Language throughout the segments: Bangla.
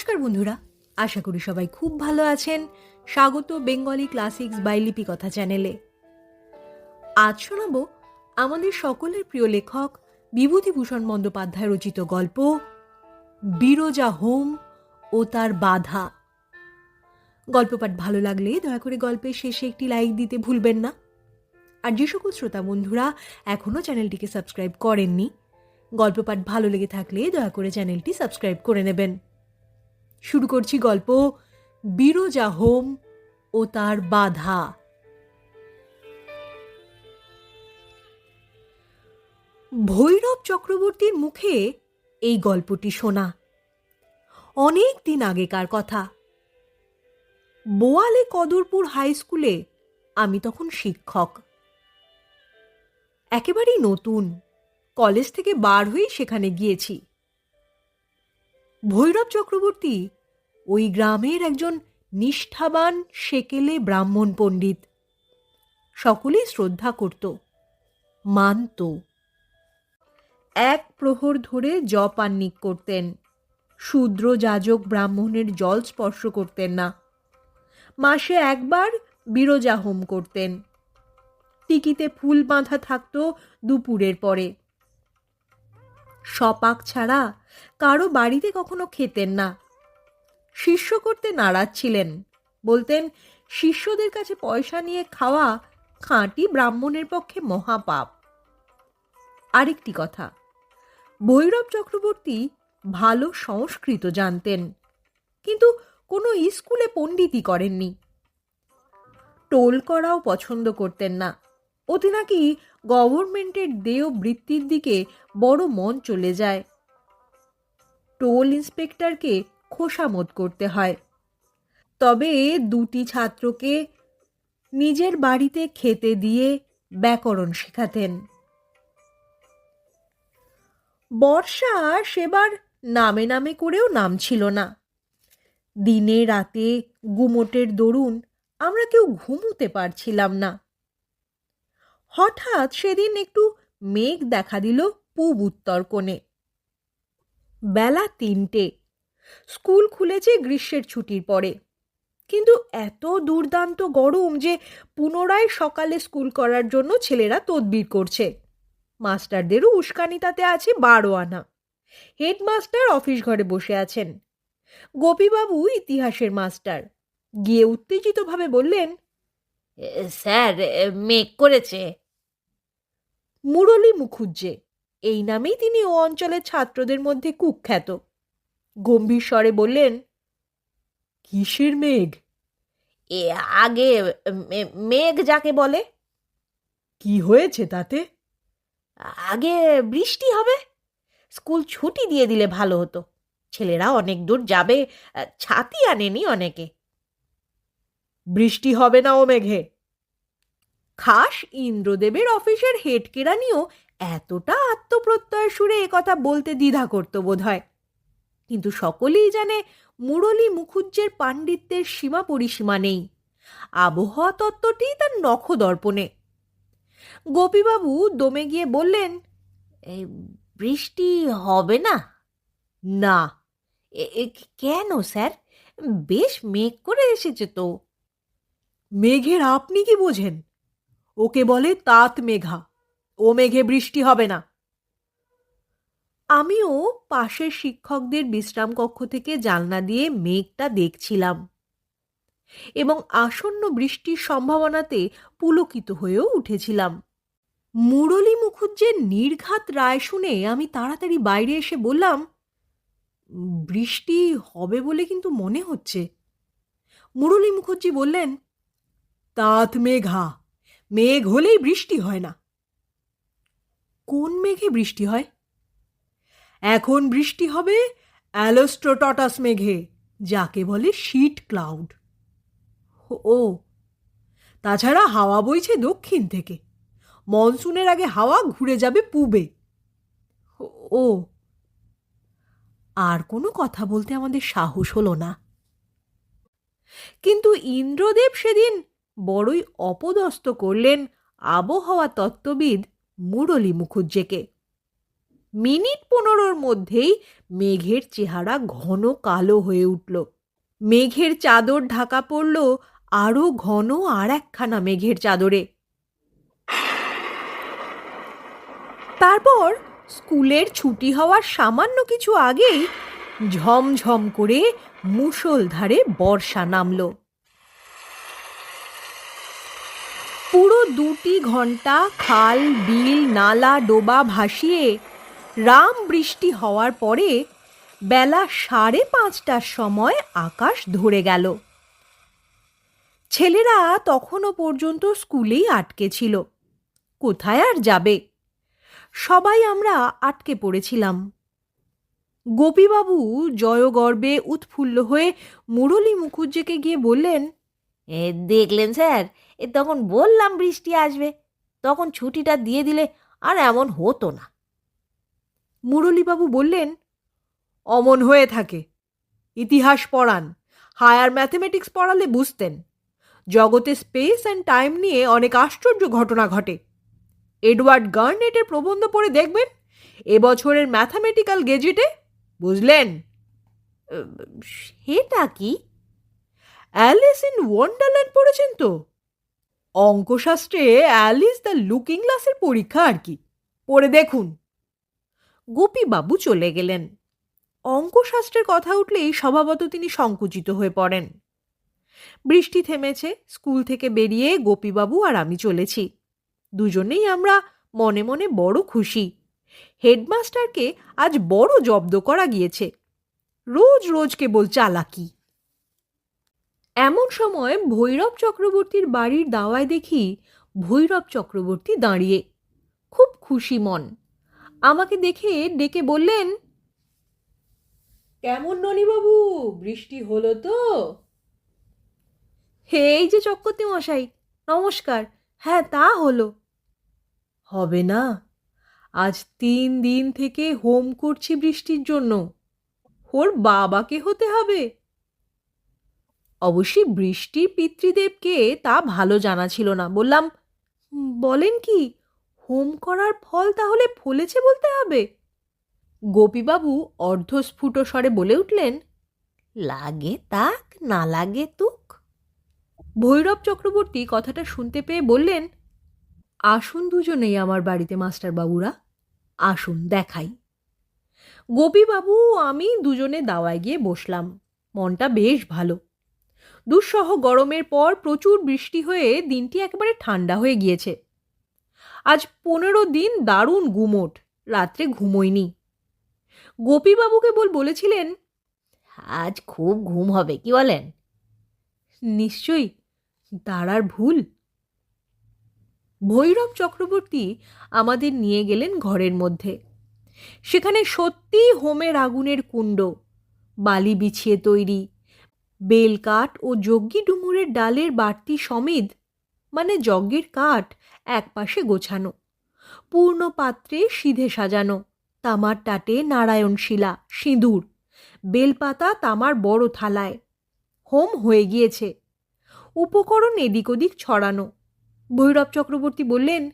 নমস্কার বন্ধুরা, আশা করি সবাই খুব ভালো আছেন স্বাগত বেঙ্গলি ক্লাসিক্স বাই লিপিকথা চ্যানেলে। আজ শোনাব আমাদের সকলের প্রিয় লেখক বিভূতিভূষণ বন্দ্যোপাধ্যায় রচিত গল্প, বিরজা হোম ও তার বাধা। গল্প পাঠ ভালো লাগলে দয়া করে গল্পের শেষে একটি লাইক দিতে ভুলবেন না। আর যে সকল শ্রোতা বন্ধুরা এখনও চ্যানেলটিকে সাবস্ক্রাইব করেননি গল্প পাঠ ভালো লেগে থাকলে দয়া করে চ্যানেলটি সাবস্ক্রাইব করে নেবেন। শুরু করছি গল্প, বিরজা হোম ও তার বাধা। ভৈরব চক্রবর্তীর মুখে এই গল্পটি শোনা। অনেক দিন আগেকার কথা। বোয়ালে কদরপুর হাই স্কুলে আমি তখন শিক্ষক। একেবারেই নতুন, কলেজ থেকে বার হয়ে সেখানে গিয়েছি। ভৈরব চক্রবর্তী, ওই গ্রামের একজন নিষ্ঠাবান সেকেলে ব্রাহ্মণ পণ্ডিত। সকলেই শ্রদ্ধা করত, মানত। এক প্রহর ধরে জপান্নিক করতেন, শূদ্র যাজক ব্রাহ্মণের জল স্পর্শ করতেন না। মাসে একবার বিরজা হোম করতেন। টিকিতে ফুল বাঁধা থাকত দুপুরের পরে। সপাক ছাড়া কারও বাড়িতে কখনো খেতেন না। শিষ্য করতে নারাজ ছিলেন। বলতেন, শিষ্যদের কাছে পয়সা নিয়ে খাওয়া খাঁটি ব্রাহ্মণের পক্ষে মহাপাপ। আরেকটি কথা, ভৈরব চক্রবর্তী ভালো সংস্কৃত জানতেন, কিন্তু কোনো স্কুলে পণ্ডিতই করেননি। টোল করাও পছন্দ করতেন না। ওতে নাকি গভর্নমেন্টের দেয় বৃত্তির দিকে বড় মন চলে যায়। টোল ইন্সপেক্টরকে খোসামত করতে হয়। তবে দুটি ছাত্রকে নিজের বাড়িতে খেতে দিয়ে ব্যাকরণ শেখাতেন। বর্ষা সেবার নামে নামে করেও নাম ছিল না। দিনে রাতে গুমোটের দরুন আমরা কেউ ঘুমোতে পারছিলাম না। হঠাৎ সেদিন একটু মেঘ দেখা দিল পূব উত্তর কোণে। বেলা তিনটে। স্কুল খুলেছে গ্রীষ্মের ছুটির পরে। কিন্তু এত দুর্দান্ত গরম যে পুনরায় সকালে স্কুল করার জন্য ছেলেরা তদবির করছে। মাস্টারদেরও উস্কানি তাতে আছে বারো আনা। হেডমাস্টার অফিস ঘরে বসে আছেন। গোপীবাবু ইতিহাসের মাস্টার। গিয়ে উত্তেজিতভাবে বললেন স্যার মেঘ করেছে। মুরলী মুখুজ্জে এই নামেই তিনি ও অঞ্চলের ছাত্রদের মধ্যে কুখ্যাত। গম্ভীর স্বরে বললেন, কিসের মেঘ? এ আগে মেঘ যাকে বলে। কি হয়েছে তাতে? আগে বৃষ্টি হবে। স্কুল ছুটি দিয়ে দিলে ভালো হতো। ছেলেরা অনেক দূর যাবে, ছাতি আনেনি অনেকে। বৃষ্টি হবে না ও মেঘে। খাস ইন্দ্রদেবের অফিসের হেড কেরানিও এতটা আত্মপ্রত্যয় সুরে কথা বলতে দ্বিধা করত বোধ হয় কিন্তু সকলেই জানে মুরলী মুখুজ্জের পাণ্ডিত্যের সীমা পরিসীমা নেই। আবহাওয়া তত্ত্বটি তার নখদর্পণে গোপীবাবু দমে গিয়ে বললেন বৃষ্টি হবে না? না। কেন স্যার? বেশ মেঘ করে এসেছে তো। মেঘের আপনি কি বোঝেন? ওকে বলে তাঁত মেঘা। ও মেঘে বৃষ্টি হবে না। আমিও পাশের শিক্ষকদের বিশ্রাম কক্ষ থেকে জানলা দিয়ে মেঘটা দেখছিলাম এবং আসন্ন বৃষ্টির সম্ভাবনাতে পুলকিত হয়েও উঠেছিলাম। মুরলী মুখুজ্জের নির্ঘাত রায় শুনে আমি তাড়াতাড়ি বাইরে এসে বললাম, বৃষ্টি হবে বলে কিন্তু মনে হচ্ছে। মুরলী মুখুজ্জি বললেন, তাঁত মেঘা মেঘ হলেই বৃষ্টি হয় না। কোন মেঘে বৃষ্টি হয়? এখন বৃষ্টি হবে অ্যালোস্ট্রোটটাস মেঘে, যাকে বলে শীট ক্লাউড। ও, তাছাড়া হাওয়া বইছে দক্ষিণ থেকে। মনসুনের আগে হাওয়া ঘুরে যাবে পূবে। ও, আর কোনো কথা বলতে আমাদের সাহস হলো না। কিন্তু ইন্দ্রদেব সেদিন বড়ই অপদস্থ করলেন আবহাওয়া তত্ত্ববিদ মুরলী মুখুজ্জেকে। মিনিট পনেরোর মধ্যেই মেঘের চেহারা ঘন কালো হয়ে উঠল। মেঘের চাদর ঢাকা পড়ল আরও ঘন আর একখানা মেঘের চাদরে। তারপর স্কুলের ছুটি হওয়ার সামান্য কিছু আগেই ঝমঝম করে মুষলধারে বর্ষা নামল। পুরো দুটি ঘণ্টা খাল, বিল, নালা, ডোবা ভাসিয়ে রাম বৃষ্টি হওয়ার পরে বেলা সাড়ে পাঁচটার সময় আকাশ ধরে গেল। ছেলেরা তখনও পর্যন্ত স্কুলেই আটকে ছিল। কোথায় আর যাবে? সবাই আমরা আটকে পড়েছিলাম। গোপীবাবু জয়গর্বে উৎফুল্ল হয়ে মুরলী মুখুজ্জেকে গিয়ে বললেন দেখলেন স্যার এ তখন বললাম বৃষ্টি আসবে তখন ছুটিটা দিয়ে দিলে আর এমন হতো না। মুরলীবাবু বললেন অমন হয়ে থাকে। ইতিহাস পড়ান হায়ার ম্যাথমেটিক্স পড়ালে বুঝতেন। জগতে স্পেস অ্যান্ড টাইম নিয়ে অনেক আশ্চর্য ঘটনা ঘটে। এডওয়ার্ড গার্নেটের প্রবন্ধ পড়ে দেখবেন এবছরের ম্যাথামেটিক্যাল গেজেটে বুঝলেন? সেটা কি? অ্যালিস ইন ওয়ান্ডারল্যান্ড পড়েছেন তো? অঙ্কশাস্ত্রে অ্যালিস দ্য লুকিং গ্লাসের পরীক্ষা আর কি। পড়ে দেখুন। গোপীবাবু চলে গেলেন। অঙ্কশাস্ত্রের কথা উঠলেই স্বভাবত তিনি সংকুচিত হয়ে পড়েন। বৃষ্টি থেমেছে, স্কুল থেকে বেরিয়ে গোপীবাবু আর আমি চলেছি। দুজনেই আমরা মনে মনে বড় খুশি। হেডমাস্টারকে আজ বড় জব্দ করা গিয়েছে। রোজ রোজ কেবল চালাকি। এমন সময় ভৈরব চক্রবর্তীর বাড়ির দাওয়ায় দেখি ভৈরব চক্রবর্তী দাঁড়িয়ে। খুব খুশি মন। আমাকে দেখে ডেকে বললেন, কেমন ননীবাবু বৃষ্টি হলো তো? হে এই যে চক্রবর্তী মশাই, নমস্কার। হ্যাঁ তা হলো। হবে না। আজ তিন দিন থেকে হোম করছি বৃষ্টির জন্য। ওর বাবাকে হতে হবে। অবশ্যই বৃষ্টি পিতৃদেবকে তা ভালো জানা ছিল না। বললাম বলেন কি, হোম করার ফল তাহলে ফলেছে বলতে হবে? গোপীবাবু অর্ধস্ফুট স্বরে বলে উঠলেন, লাগে তাক, না লাগে তুক? ভৈরব চক্রবর্তী কথাটা শুনতে পেয়ে বললেন, আসুন দুজনেই আমার বাড়িতে মাস্টারবাবুরা আসুন, দেখাই। গোপীবাবু, আমি দুজনে দাওয়ায় গিয়ে বসলাম। মনটা বেশ ভালো। দুঃসহ গরমের পর প্রচুর বৃষ্টি হয়ে দিনটি একেবারে ঠান্ডা হয়ে গিয়েছে। আজ পনেরো দিন দারুণ গুমোট, রাত্রে ঘুমোয়নি গোপীবাবুকে বল বলেছিলেন, আজ খুব ঘুম হবে, কি বলেন? নিশ্চয়ই, তারার ভুল। ভৈরব চক্রবর্তী আমাদের নিয়ে গেলেন ঘরের মধ্যে। সেখানে সত্যি হোমের আগুনের কুণ্ড, বালি বিছিয়ে তৈরি বেলকাঠ ও যজ্ঞি ডুমুরের ডালের বাড়তি সমেত মানে যজ্ঞের কাঠ, একপাশে গোছানো। পূর্ণ পাত্রে সিধে সাজানো। তামার টাটে নারায়ণ শিলা সিঁদুর। বেলপাতা তামার বড় থালায়। হোম হয়ে গিয়েছে। উপকরণ এদিক ওদিক ছড়ানো। ভৈরব চক্রবর্তী বললেন,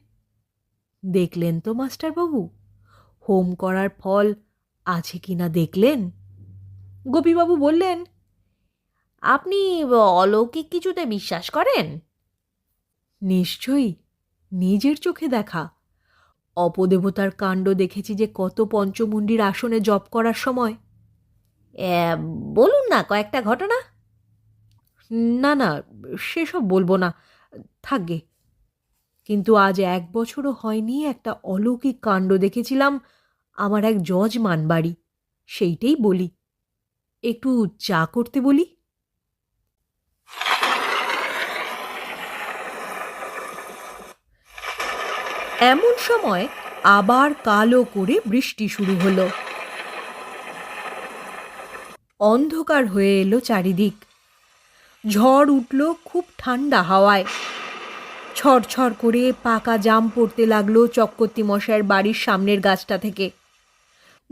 দেখলেন তো, মাস্টারবাবু? হোম করার ফল আছে কিনা দেখলেন? গোপীবাবু বললেন আপনি অলৌকিক কিছুতে বিশ্বাস করেন? নিশ্চয়ই। নিজের চোখে দেখা। অপদেবতার কাণ্ড দেখেছি যে কত পঞ্চমুণ্ডির আসনে জপ করার সময়। বলুন না কয়েকটা ঘটনা? না না সেসব বলব না। থাকবে কিন্তু আজ এক বছরও হয়নি একটা অলৌকিক কাণ্ড দেখেছিলাম আমার এক জজ মানবাড়ি। সেইটাই বলি। একটু চা করতে বলি? এমন সময় আবার কালো করে বৃষ্টি শুরু হলো। অন্ধকার হয়ে এলো চারিদিক। ঝড় উঠল খুব ঠান্ডা হাওয়ায়। ছড়ছড় করে পাকা জাম পড়তে লাগল চক্রবর্তী মশাইয়ের বাড়ির সামনের গাছটা থেকে।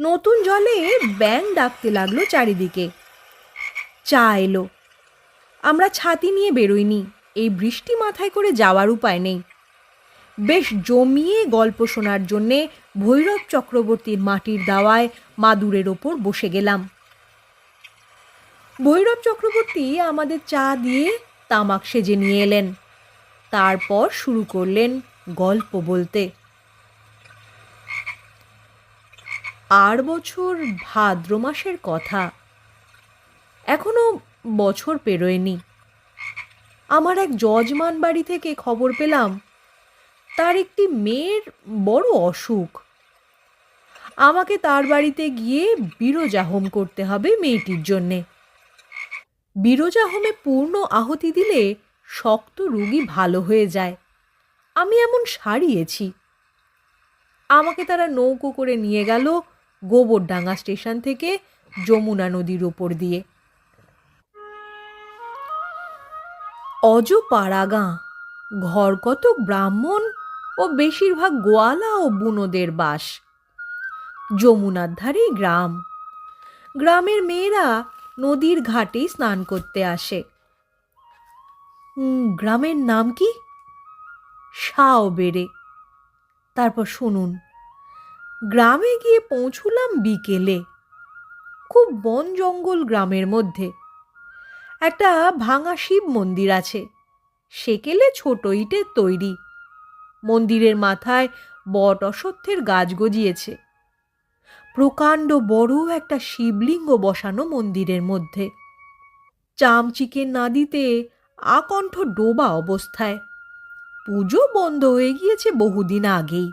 নতুন জলে ব্যাং ডাকতে লাগল চারিদিকে। চা এলো। আমরা ছাতি নিয়ে বেরোইনি। এই বৃষ্টি মাথায় করে যাওয়ার উপায় নেই। বেশ জমিয়ে গল্প শোনার জন্যে ভৈরব চক্রবর্তীর মাটির দাওয়ায় মাদুরের ওপর বসে গেলাম। ভৈরব চক্রবর্তী আমাদের চা দিয়ে তামাক সেজে নিয়ে এলেন। তারপর শুরু করলেন গল্প বলতে। আর বছর ভাদ্র মাসের কথা। এখনও বছর পেরোয়নি। আমার এক যজমান বাড়ি থেকে খবর পেলাম তার একটি মেয়ের বড় অসুখ। আমাকে তার বাড়িতে গিয়ে বিরজা হোম করতে হবে মেয়েটির জন্যে। বিরজা হোমে পূর্ণ আহতি দিলে শক্ত রুগী ভালো হয়ে যায়। আমি এমন সারিয়েছি আমাকে তারা নৌকো করে নিয়ে গেল গোবরডাঙ্গা স্টেশন থেকে যমুনা নদীর ওপর দিয়ে। অজ পাড়াগাঁ ঘর কত ব্রাহ্মণ ও বেশিরভাগ গোয়ালা ও বুনোদের বাস। যমুনার ধারেই গ্রাম। গ্রামের মেয়েরা নদীর ঘাটেই স্নান করতে আসে। গ্রামের নাম কি? শাও বেড়ে তারপর শুনুন, গ্রামে গিয়ে পৌঁছুলাম বিকেলে। খুব বন জঙ্গল গ্রামের মধ্যে। একটা ভাঙা শিব মন্দির আছে। সেকেলে ছোট ইটের তৈরি। মন্দিরের মাথায় বট অশ্বত্থের গাছ গজিয়েছে। প্রকাণ্ড বড় একটা শিবলিঙ্গ বসানো মন্দিরের মধ্যে। চামচিকে নাদিতে আকণ্ঠ ডোবা অবস্থায়। পুজো বন্ধ হয়ে গিয়েছে বহুদিন আগেই।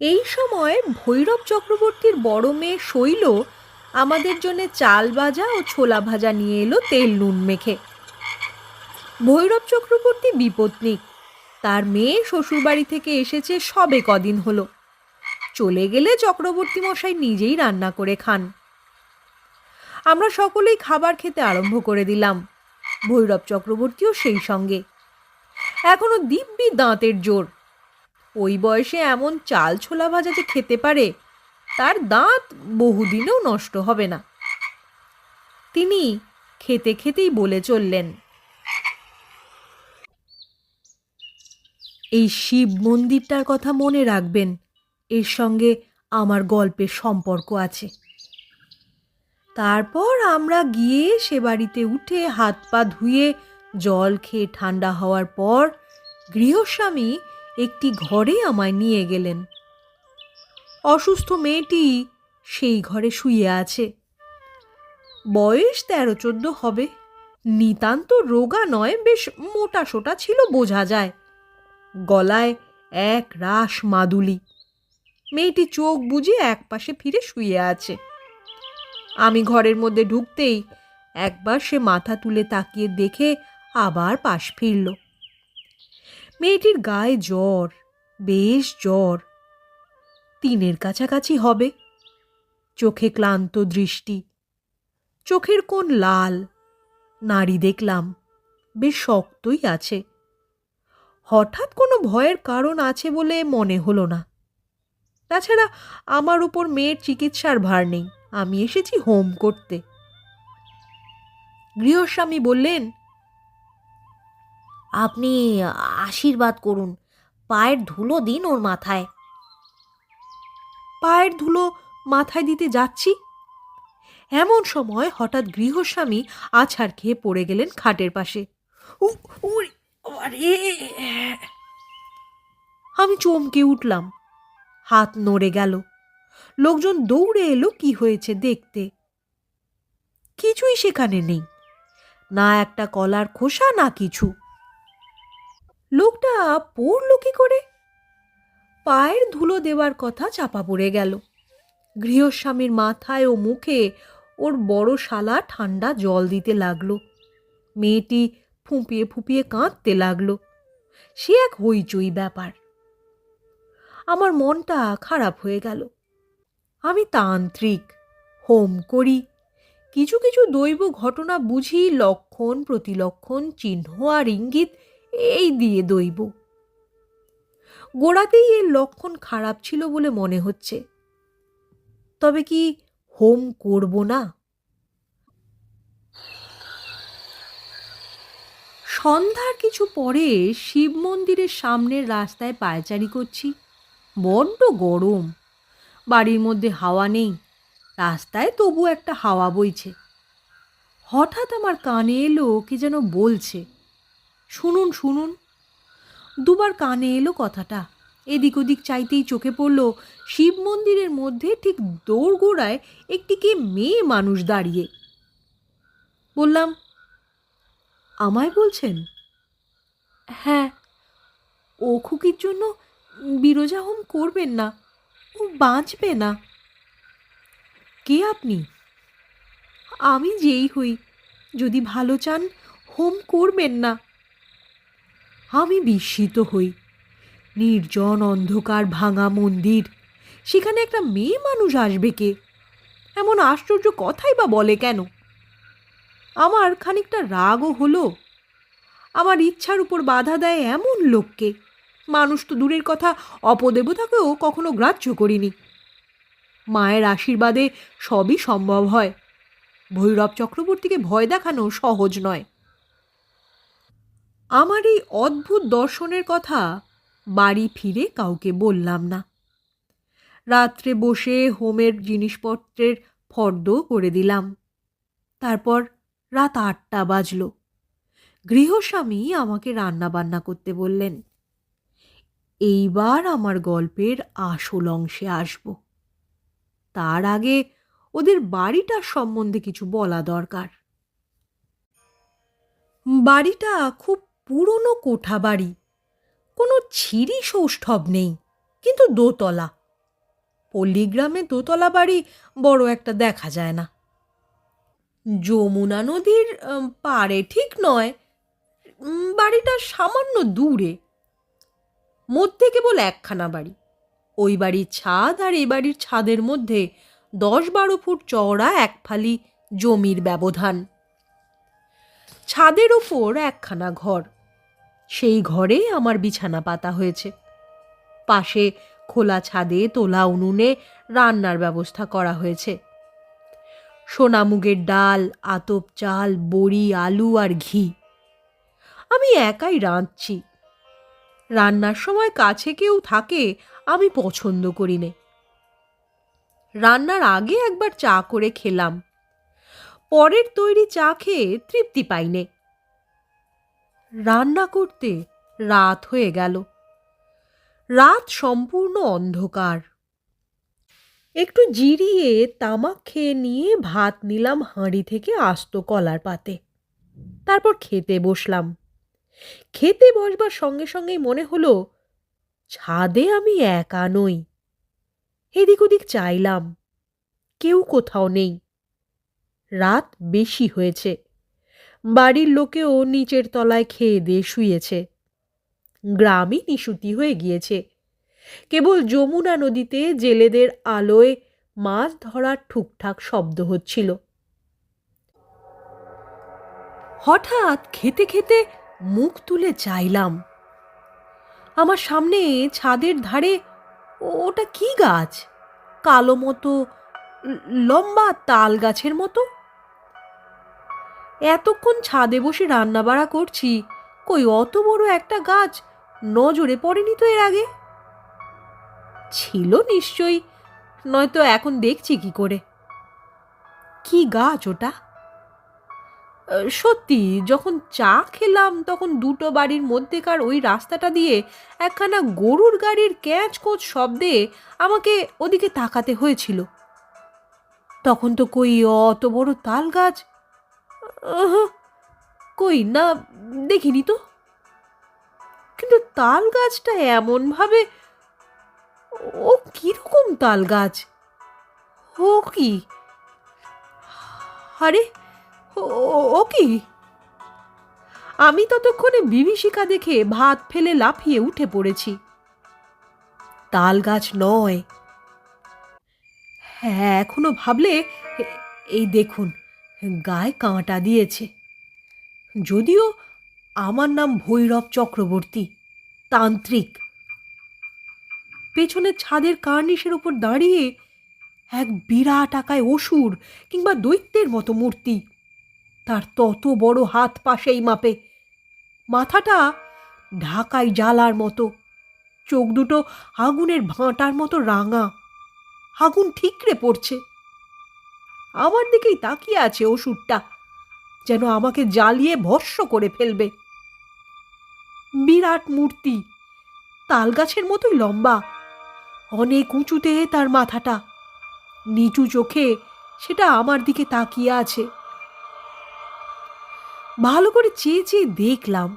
এই সময় ভৈরব চক্রবর্তীর বড় মেয়ে শৈল আমাদের জন্য চাল ভাজা ও ছোলা ভাজা নিয়ে এলো তেল নুন মেখে। ভৈরব চক্রবর্তী বিপত্নিক। তার মেয়ে শ্বশুরবাড়ি থেকে এসেছে সবে কদিন হলো। চলে গেলে চক্রবর্তী মশাই নিজেই রান্না করে খান। আমরা সকলেই খাবার খেতে আরম্ভ করে দিলাম। ভৈরব চক্রবর্তীও সেই সঙ্গে। এখনও দিব্যি দাঁতের জোর। ওই বয়সে এমন চাল ছোলা ভাজা যে খেতে পারে, তার দাঁত বহুদিনেও নষ্ট হবে না। তিনি খেতে খেতেই বলে চললেন। এই শিব মন্দিরটার কথা মনে রাখবেন। এর সঙ্গে আমার গল্পের সম্পর্ক আছে। তারপর আমরা গিয়ে সে বাড়িতে উঠে হাত পা ধুয়ে জল খেয়ে ঠান্ডা হওয়ার পর গৃহস্বামী একটি ঘরে আমায় নিয়ে গেলেন। অসুস্থ মেয়েটি সেই ঘরে শুয়ে আছে। বয়স তেরো চোদ্দ হবে। নিতান্ত রোগা নয়, বেশ মোটা সোটা ছিল, বোঝা যায়। গলায় এক রাস মাদুলি। মেয়েটি চোখ বুজে এক পাশে ফিরে শুয়ে আছে। আমি ঘরের মধ্যে ঢুকতেই একবার সে মাথা তুলে তাকিয়ে দেখে আবার পাশ ফিরল। মেয়েটির গায়ে জ্বর, বেশ জ্বর। তিনের কাছাকাছি হবে। চোখে ক্লান্ত দৃষ্টি। চোখের কোন লাল। নাড়ি দেখলাম, বেশ শক্তই আছে। হঠাৎ কোনো ভয়ের কারণ আছে বলে মনে হলো না। তাছাড়া আমার উপর মেয়ের চিকিৎসার ভার নেই আমি এসেছি হোম করতে। গৃহস্বামী বললেন আপনি আশীর্বাদ করুন পায়ের ধুলো দিন ওর মাথায়। পায়ের ধুলো মাথায় দিতে যাচ্ছি? এমন সময় হঠাৎ গৃহস্বামী আছাড় খেয়ে পড়ে গেলেন খাটের পাশে। আরে! আমি চমকে উঠলাম। হাত নড়ে গেল। লোকজন দৌড়ে এলো কি হয়েছে দেখতে। কিছুই সেখানে নেই। না একটা কলার খোসা, না কিছু। লোকটা পড়ল কি করে? পায়ের ধুলো দেওয়ার কথা চাপা পড়ে গেল। গৃহস্বামীর মাথায় ও মুখে ওর বড় শালা ঠান্ডা জল দিতে লাগল। মেয়েটি ফুঁপিয়ে ফুঁপিয়ে কাঁদতে লাগল। সে এক হইচই ব্যাপার। আমার মনটা খারাপ হয়ে গেল। আমি তান্ত্রিক, হোম করি। কিছু কিছু দৈব ঘটনা বুঝি, লক্ষণ, প্রতিলক্ষণ, চিহ্ন আর ইঙ্গিত এই দিয়ে দৈব। গোড়াতেই এর লক্ষণ খারাপ ছিল বলে মনে হচ্ছে। তবে কি হোম করব না? সন্ধ্যার কিছু পরে শিব মন্দিরের সামনের রাস্তায় পায়চারি করছি। বড্ড গরম। বাড়ির মধ্যে হাওয়া নেই। রাস্তায় তবু একটা হাওয়া বইছে। হঠাৎ আমার কানে এলো কি যেন বলছে। শুনুন শুনুন। দুবার কানে এলো কথাটা। এদিক ওদিক চাইতেই চোখে পড়ল শিব মন্দিরের মধ্যে ঠিক দোরগোড়ায় একটি কে মেয়ে মানুষ দাঁড়িয়ে। বললাম আমায় বলছেন? হ্যাঁ। ও খুকির জন্য বিরজা হোম করবেন না ও বাঁচবে না। কে আপনি? আমি যেই হই যদি ভালো চান হোম করবেন না। আমি বিস্মিত হই। নির্জন অন্ধকার ভাঙা মন্দির সেখানে একটা মেয়ে মানুষ আসবে কে? এমন আশ্চর্য কথাই বা বলে কেন? আমার খানিকটা রাগও হলো। আমার ইচ্ছার উপর বাধা দেয় এমন লোককে। মানুষ তো দূরের কথা, অপদেবতাকেও কখনো গ্রাহ্য করিনি। মায়ের আশীর্বাদে সবই সম্ভব হয়। ভৈরব চক্রবর্তীকে ভয় দেখানো সহজ নয়। আমার এই অদ্ভুত দর্শনের কথা বাড়ি ফিরে কাউকে বললাম না। রাত্রে বসে হোমের জিনিসপত্রের ফর্দ করে দিলাম। তারপর রাত আটটা বাজল। গৃহস্বামী আমাকে রান্না বান্না করতে বললেন, এইবার আমার গল্পের আসল অংশে আসব। তার আগে ওদের বাড়িটার সম্বন্ধে কিছু বলা দরকার। বাড়িটা খুব পুরনো কোঠা বাড়ি। কোনো ছিরি সৌষ্ঠব নেই, কিন্তু দোতলা। পল্লীগ্রামে দোতলা বাড়ি বড় একটা দেখা যায় না। যমুনা নদীর পাড়ে ঠিক নয় বাড়িটা সামান্য দূরে। মধ্যে কেবল একখানা বাড়ি। ওই বাড়ির ছাদ আর এই বাড়ির ছাদের মধ্যে দশ বারো ফুট চওড়া এক ফালি জমির ব্যবধান। ছাদের ওপর একখানা ঘর। সেই ঘরে আমার বিছানা পাতা হয়েছে। পাশে খোলা ছাদে তোলা উনুনে রান্নার ব্যবস্থা করা হয়েছে। সোনামুগের ডাল, আতপ চাল, বড়ি, আলু আর ঘি। আমি একাই রাঁধছি। রান্নার সময় কাছে কেউ থাকে, আমি পছন্দ করি নে। রান্নার আগে একবার চা করে খেলাম। পরের তৈরি চা খেয়ে তৃপ্তি পাইনে রান্না করতে রাত হয়ে গেল। রাত সম্পূর্ণ অন্ধকার। একটু জিরিয়ে তামাক খেয়ে নিয়ে ভাত নিলাম হাঁড়ি থেকে আস্ত কলার পাতে। তারপর খেতে বসলাম। খেতে বসবার সঙ্গে সঙ্গেই মনে হলো, ছাদে আমি একা নই। এদিক ওদিক চাইলাম, কেউ কোথাও নেই। রাত বেশি হয়েছে। বাড়ির লোকেও নিচের তলায় খেয়ে দিয়ে শুয়েছে। গ্রামই নিশুতি হয়ে গিয়েছে। কেবল যমুনা নদীতে জেলেদের আলোয় মাছ ধরার ঠুকঠাক শব্দ হচ্ছিল। হঠাৎ খেতে খেতে মুখ তুলে চাইলাম। আমার সামনে ছাদের ধারে ওটা কি গাছ? কালো মতো, লম্বা তাল গাছের মতো? এতক্ষণ ছাদে বসে রান্না বাড়া করছি, কই অত বড় একটা গাছ নজরে পড়েনি তো এর আগে? ছিল নিশ্চয়ই, নয়তো এখন দেখছি কি করে। কি গাছ ওটা? সত্যি, যখন চা খেলাম, তখন দুটো বাড়ির মধ্যেকার ওই রাস্তাটা দিয়ে একখানা গরুর গাড়ির ক্যাঁচ কোচ শব্দে আমাকে ওদিকে তাকাতে হয়েছিল। তখন তো কই অত বড় তাল গাছ? কই না, দেখিনি তো। কিন্তু তাল গাছটা এমনভাবে ও কীরকম তাল গাছ ও কি? আরে, ও- কি? আমি ততক্ষণে বিভীষিকা দেখে ভাত ফেলে লাফিয়ে উঠে পড়েছি। তাল গাছ নয়। হ্যাঁ এখনও ভাবলে এই দেখুন, গায়ে কাঁটা দিয়েছে। যদিও আমার নাম ভৈরব চক্রবর্তী, তান্ত্রিক। পেছনের ছাদের কার্নিশের উপর দাঁড়িয়ে এক বিরাট আকায় অসুর কিংবা দৈত্যের মতো মূর্তি। তার তত বড় হাত পাশেই মাপে। মাথাটা ঢাকাই জ্বালার মতো। চোখ দুটো আগুনের ভাঁটার মতো রাঙা। আগুন ঠিকরে পড়ছে। আমার দিকেই তাকিয়ে আছে অসুরটা, যেন আমাকে জ্বালিয়ে ভস্য করে ফেলবে। বিরাট মূর্তি তাল গাছের মতোই লম্বা। অনেক উঁচুতে তার মাথাটা। নিচু চোখে সেটা আমার দিকে তাকিয়ে আছে। ভালো করে চেয়ে চেয়ে দেখলাম,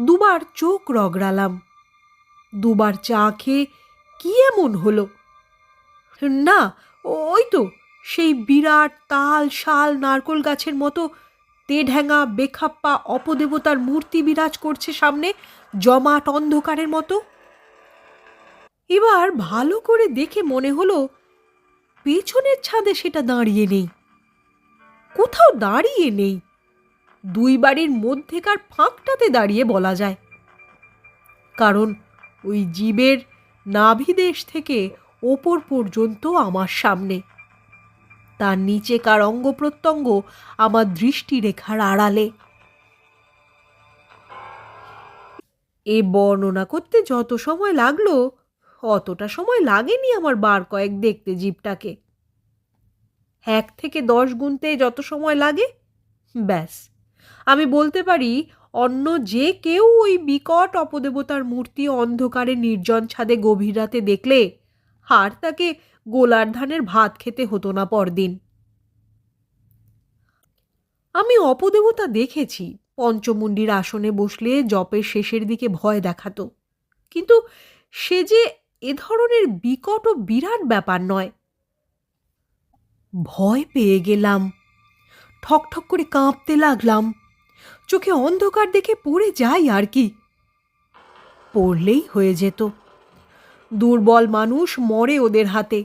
দুবার চোখ রগড়ালাম, দুবার চা খেয়ে কি এমন হলো? না, ওই তো, সেই বিরাট তাল শাল নারকোল গাছের মতো তেঢ্যাঙা বেখাপ্পা, অপদেবতার মূর্তি বিরাজ করছে সামনে, জমাট অন্ধকারের মতো। এবার ভালো করে দেখে মনে হলো, পেছনের ছাদে সেটা দাঁড়িয়ে নেই। কোথাও দাঁড়িয়ে নেই। দুই বাড়ির মধ্যেকার ফাঁকটাতে দাঁড়িয়ে বলা যায়। কারণ ওই জীবের নাভিদেশ থেকে ওপর পর্যন্ত আমার সামনে। তার নিচেকার অঙ্গ প্রত্যঙ্গ আমার দৃষ্টিরেখার আড়ালে। এ বর্ণনা করতে যত সময় লাগল অতটা সময় লাগেনি আমার বার কয়েক দেখতে জীবটাকে। এক থেকে দশ গুনতে যত সময় লাগে, ব্যাস। আমি বলতে পারি, অন্য যে কেউ ওই বিকট অপদেবতার মূর্তি অন্ধকারে নির্জন ছাদে গভীর রাতে দেখলে, আর তাকে গোলার ধানের ভাত খেতে হতো না পরদিন। আমি অপদেবতা দেখেছি পঞ্চমুণ্ডির আসনে বসলে জপের শেষের দিকে ভয় দেখাতো। কিন্তু সে যে এ ধরনের বিকট ও বিরাট ব্যাপার নয়। ভয় পেয়ে গেলাম। ঠকঠক করে কাঁপতে লাগলাম। চোখে অন্ধকার দেখে পড়ে যাই আর কি। পড়লেই হয়ে যেত। দুর্বল মানুষ মরে ওদের হাতে।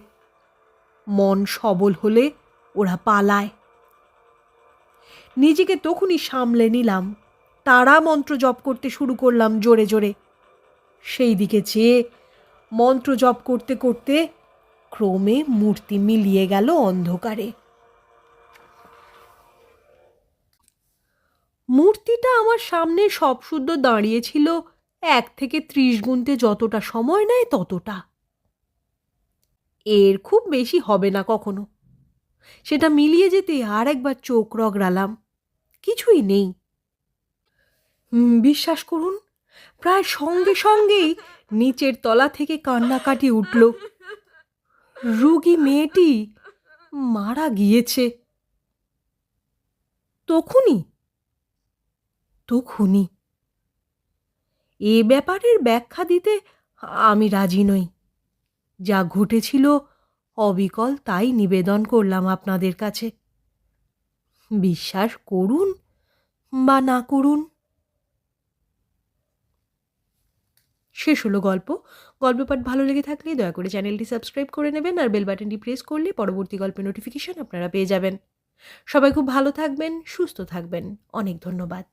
মন সবল হলে ওরা পালায়। নিজেকে তখনই সামলে নিলাম। তারা মন্ত্র জপ করতে শুরু করলাম জোরে জোরে। সেই দিকে চেয়ে মন্ত্র জপ করতে করতে ক্রমে মূর্তি মিলিয়ে গেল অন্ধকারে। মূর্তিটা আমার সামনে সবশুদ্ধ দাঁড়িয়েছিল এক থেকে ত্রিশ গুনতে যতটা সময় নেয় ততটা। এর খুব বেশি হবে না কখনো। সেটা মিলিয়ে যেতে আর একবার চোখ রগড়ালাম, কিছুই নেই। বিশ্বাস করুন, প্রায় সঙ্গে সঙ্গেই নিচের তলা থেকে কান্নাকাটি উঠল। রুগী মেয়েটি মারা গিয়েছে। তখনই তখনই এ ব্যাপারের ব্যাখ্যা দিতে আমি রাজি নই। যা ঘটেছিল অবিকল তাই নিবেদন করলাম আপনাদের কাছে। বিশ্বাস করুন বা না করুন শেষ হলো গল্প। গল্প পাঠ ভালো লেগে থাকলে দয়া করে চ্যানেলটি সাবস্ক্রাইব করে নেবেন আর বেল বাটনটি প্রেস করলে পরবর্তী গল্পের নোটিফিকেশান আপনারা পেয়ে যাবেন। সবাই খুব ভালো থাকবেন, সুস্থ থাকবেন। অনেক ধন্যবাদ।